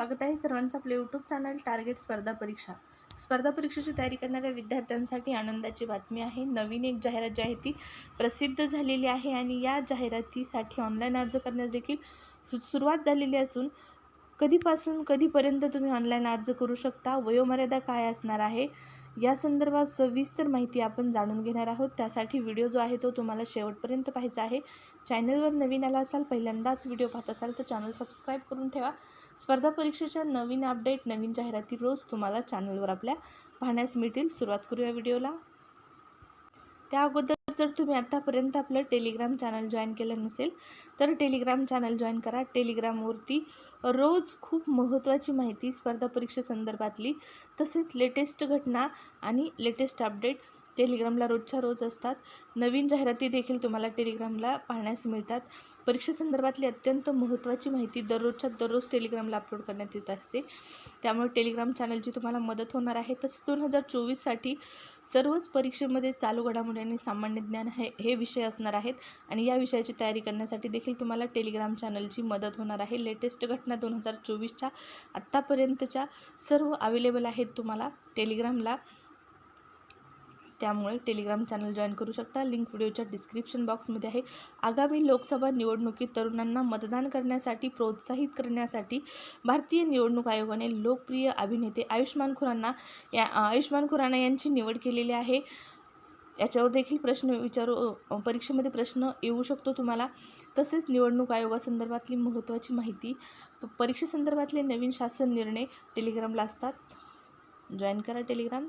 स्वागत आहे सर्वांचं आपले यूट्यूब चॅनल टार्गेट स्पर्धा परीक्षा. स्पर्धा परीक्षेची तयारी करणाऱ्या विद्यार्थ्यांसाठी आनंदाची बातमी आहे. नवीन एक जाहिरात जी आहे ती प्रसिद्ध झालेली आहे आणि या जाहिरातीसाठी ऑनलाईन अर्ज करण्यास देखील सु सुरुवात झालेली असून कधीपासून कधीपर्यंत तुम्ही ऑनलाईन अर्ज करू शकता? वयोमर्यादा काय असणार आहे? या संदर्भात सविस्तर माहिती आपण जाणून घेणार आहोत. त्यासाठी व्हिडिओ जो आहे तो तुम्हाला शेवटपर्यंत पाहायचा आहे. चॅनलवर नवीन आला असाल पहिल्यांदाच व्हिडिओ पाहत असाल तर चॅनल सबस्क्राईब करून ठेवा. स्पर्धा परीक्षेच्या नवीन अपडेट नवीन जाहिराती रोज तुम्हाला चॅनलवर आपल्या पाहण्यास मिळतील. सुरुवात करूया व्हिडिओला. त्या अगोदर जर तुम्ही आत्तापर्यंत आपलं टेलिग्राम चॅनल जॉईन केलं नसेल तर टेलिग्राम चॅनल जॉईन करा. टेलिग्रामवरती रोज खूप महत्त्वाची माहिती स्पर्धा परीक्षेसंदर्भातली तसेच लेटेस्ट घटना आणि लेटेस्ट अपडेट टेलिग्रामला रोजच्या रोज असतात. नवीन जाहिराती देखील तुम्हाला टेलिग्रामला पाहण्यास मिळतात. परीक्षेसंदर्भातली अत्यंत महत्त्वाची माहिती दररोजच्या दररोज टेलिग्रामला अपलोड करण्यात येत असते. त्यामुळे टेलिग्राम चॅनलची तुम्हाला मदत होणार आहे. तसेच दोन हजार चोवीससाठी सर्वच परीक्षेमध्ये चालू घडामोडी आणि सामान्य ज्ञान हे हे विषय असणार आहेत. आणि या विषयाची तयारी करण्यासाठी देखील तुम्हाला टेलिग्राम चॅनलची मदत होणार आहे. लेटेस्ट घटना दोन हजार चोवीसच्या आत्तापर्यंतच्या सर्व अवेलेबल आहेत तुम्हाला टेलिग्रामला. त्यामुळे टेलिग्राम चॅनल जॉईन करू शकता. लिंक व्हिडिओच्या डिस्क्रिप्शन बॉक्समध्ये आहे. आगामी लोकसभा निवडणुकीत तरुणांना मतदान करण्यासाठी प्रोत्साहित करण्यासाठी भारतीय निवडणूक आयोगाने लोकप्रिय अभिनेते आयुष्मान खुराना या आयुष्मान खुराना यांची निवड केलेली आहे. याच्यावर देखील प्रश्न विचारू परीक्षेमध्ये प्रश्न येऊ शकतो तुम्हाला. तसेच निवडणूक आयोगासंदर्भातली महत्त्वाची माहिती परीक्षेसंदर्भातले नवीन शासन निर्णय टेलिग्रामला असतात. जॉईन करा टेलिग्राम.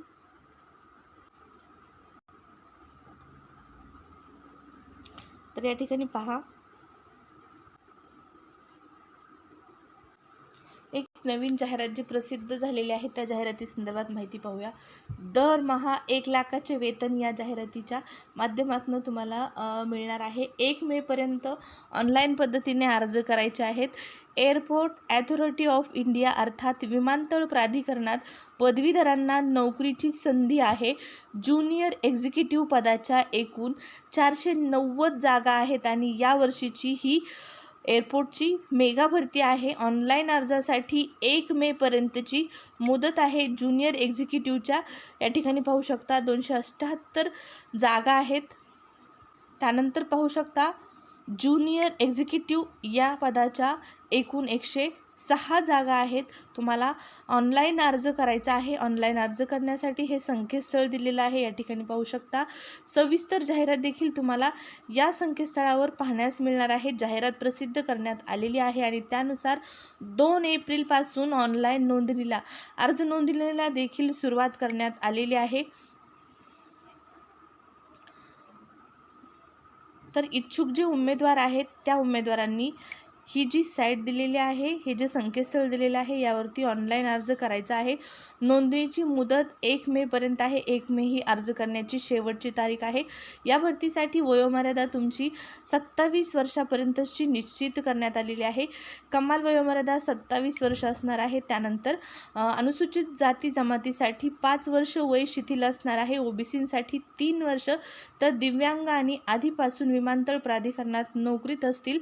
तर या ठिकाणी पहा एक नवीन जाहिरात जी प्रसिद्ध झालेली आहे त्या जाहिराती संदर्भात माहिती पाहूया. दरमहा एक लाखाचे वेतन या जाहिरातीच्या माध्यमातून तुम्हाला मिळणार आहे. एक मेपर्यंत ऑनलाईन पद्धतीने अर्ज करायचे आहेत. एअरपोर्ट ॲथॉरिटी ऑफ इंडिया अर्थात विमानतळ प्राधिकरणात पदवीधरांना नोकरीची संधी आहे. ज्युनियर एक्झिक्युटिव्ह पदाच्या एकूण चारशे नव्वद जागा आहेत आणि या वर्षीची ही एअरपोर्टची मेगा भरती आहे. ऑनलाईन अर्जासाठी एक मेपर्यंतची मुदत आहे. ज्युनियर एक्झिक्युटिव्हच्या या ठिकाणी पाहू शकता दोनशे अठ्ठ्याहत्तर जागा आहेत. त्यानंतर पाहू शकता ज्युनियर एक्झिक्युटिव्ह या पदाच्या एकूण एकशे सहा जागा आहेत. तुम्हाला ऑनलाईन अर्ज करायचा आहे. ऑनलाईन अर्ज करण्यासाठी हे संकेतस्थळ दिलेलं आहे. या ठिकाणी पाहू शकता सविस्तर जाहिरात देखील तुम्हाला या संकेतस्थळावर पाहण्यास मिळणार आहे. जाहिरात प्रसिद्ध करण्यात आलेली आहे आणि त्यानुसार दोन एप्रिलपासून ऑनलाईन नोंदणीला अर्ज नोंदणीला देखील सुरुवात करण्यात आलेली आहे. तर इच्छुक जे उमेदवार आहेत त्या उमेदवारांनी ही जी साईट दिलेली आहे हे जे संकेतस्थळ दिलेलं आहे यावरती ऑनलाईन अर्ज करायचा आहे. नोंदणीची मुदत एक मेपर्यंत आहे. एक मे ही अर्ज करण्याची शेवटची तारीख आहे. या भरतीसाठी वयोमर्यादा तुमची सत्तावीस वर्षापर्यंतची निश्चित करण्यात आलेली आहे. कमाल वयोमर्यादा सत्तावीस वर्ष असणार आहे. त्यानंतर अनुसूचित जाती जमातीसाठी पाच वर्ष वय शिथिल असणार आहे. ओबीसीसाठी तीन वर्ष तर दिव्यांग आणि आधीपासून विमानतळ प्राधिकरणात नोकरीत असतील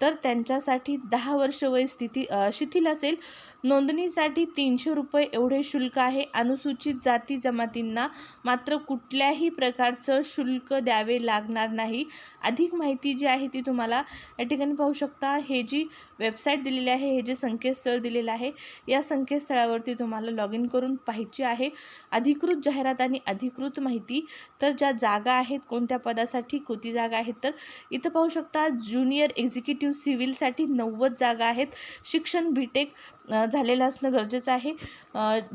तर त्यांच्या त्यांच्यासाठी दहा वर्ष वय स्थिती शिथिल असेल. नोंदणीसाठी तीनशे रुपये एवढे शुल्क आहे. अनुसूचित जाती जमातींना मात्र कुठल्याही प्रकारचं शुल्क द्यावे लागणार नाही. अधिक माहिती जी आहे ती तुम्हाला या ठिकाणी पाहू शकता. हे जी वेबसाईट दिलेली आहे हे जे संकेतस्थळ दिलेलं आहे या संकेतस्थळावरती तुम्हाला लॉग इन करून पाहायची आहे. अधिकृत जाहिरात आणि अधिकृत माहिती. तर ज्या जागा आहेत कोणत्या पदासाठी कोणती जागा आहेत तर इथं पाहू शकता. ज्युनियर एक्झिक्युटिव्ह सिव्हिलसाठी नव्वद जागा आहेत. शिक्षण बीटेक झालेलं असणं गरजेचं आहे.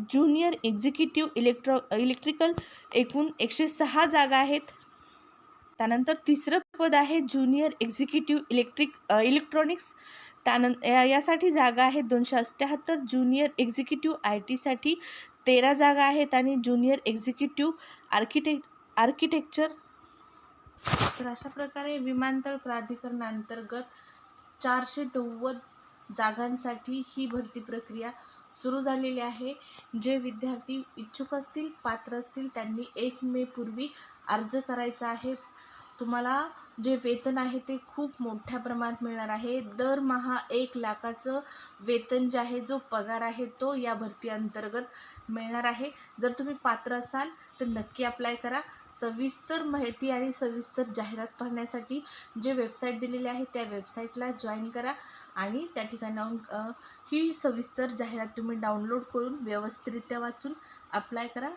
ज्युनियर एक्झिक्युटिव्ह इलेक्ट्रॉ इलेक्ट्रिकल एकूण एकशे सहा जागा आहेत. त्यानंतर तिसरं पद आहे ज्युनियर एक्झिक्युटिव्ह इलेक्ट्रिक इलेक्ट्रॉनिक्स त्यानं या यासाठी जागा आहेत दोनशे अठ्ठ्याहत्तर ज्युनियर एक्झिक्युटिव्ह आय टीसाठी तेरा जागा आहेत आणि ज्युनियर एक्झिक्युटिव्ह आर्किटेक्ट आर्किटेक्चर तर अशा प्रकारे विमानतळ प्राधिकरणांतर्गत चारशे नव्वद जागांसाठी ही भरती प्रक्रिया सुरू झालेली आहे. जे विद्यार्थी इच्छुक असतील पात्र असतील त्यांनी एक मे पूर्वी अर्ज करायचा आहे. तुम्हाला जे वेतन आहे ते खूप मोठ्या प्रमाणात मिळणार आहे. दरमहा एक लाखाचं वेतन जे आहे जो पगार आहे तो या भरती अंतर्गत मिळणार आहे. जर तुम्ही पात्र असाल तर नक्की अप्लाय करा. सविस्तर माहिती आणि सविस्तर जाहिरात पाहण्यासाठी जे वेबसाईट दिलेली आहे त्या वेबसाईटला जॉईन करा आणि त्या ठिकाणी ही सविस्तर जाहिरात तुम्ही डाउनलोड करून व्यवस्थितरित्या वाचून अप्लाय करा.